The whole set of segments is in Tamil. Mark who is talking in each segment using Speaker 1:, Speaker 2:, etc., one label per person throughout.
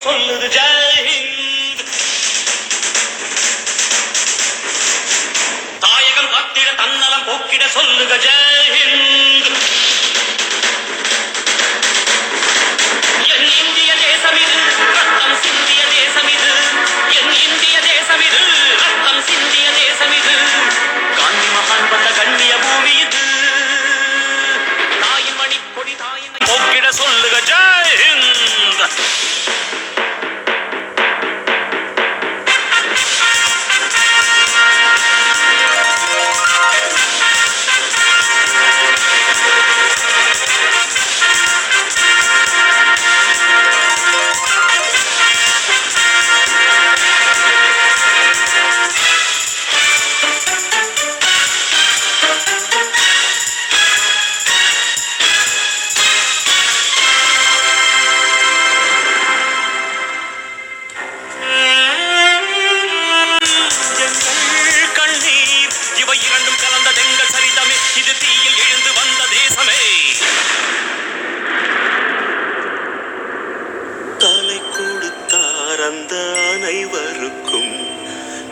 Speaker 1: சொல்லுது ஜெயஹிந்த் தாயகம் காத்திட தன்னலம் போக்கிட சொல்லுக ஜெயஹிந்த் என் இந்திய தேசம் இது ரத்தம் சிந்திய தேசம் இது. என் இந்திய தேசம் இது ரத்தம் சிந்திய தேசம் இது. காந்தி மகான் வந்த கண்ணிய பூமி இது. தாயின் மணிக்கொடி தாயின் போக்கிட சொல்லுக ஜெயஹிந்த்
Speaker 2: பிறந்த அனைவருக்கும்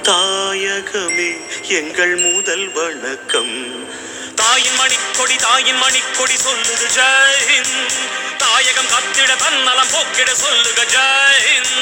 Speaker 2: தாயகமே எங்கள் முதல் வணக்கம்.
Speaker 1: தாயின் மணிக்கொடி தாயின் மணிக்கொடி சொல்லுது ஜெயின் தாயகம் கத்திட தன்னலம் போக்கிட சொல்லுக ஜெயின்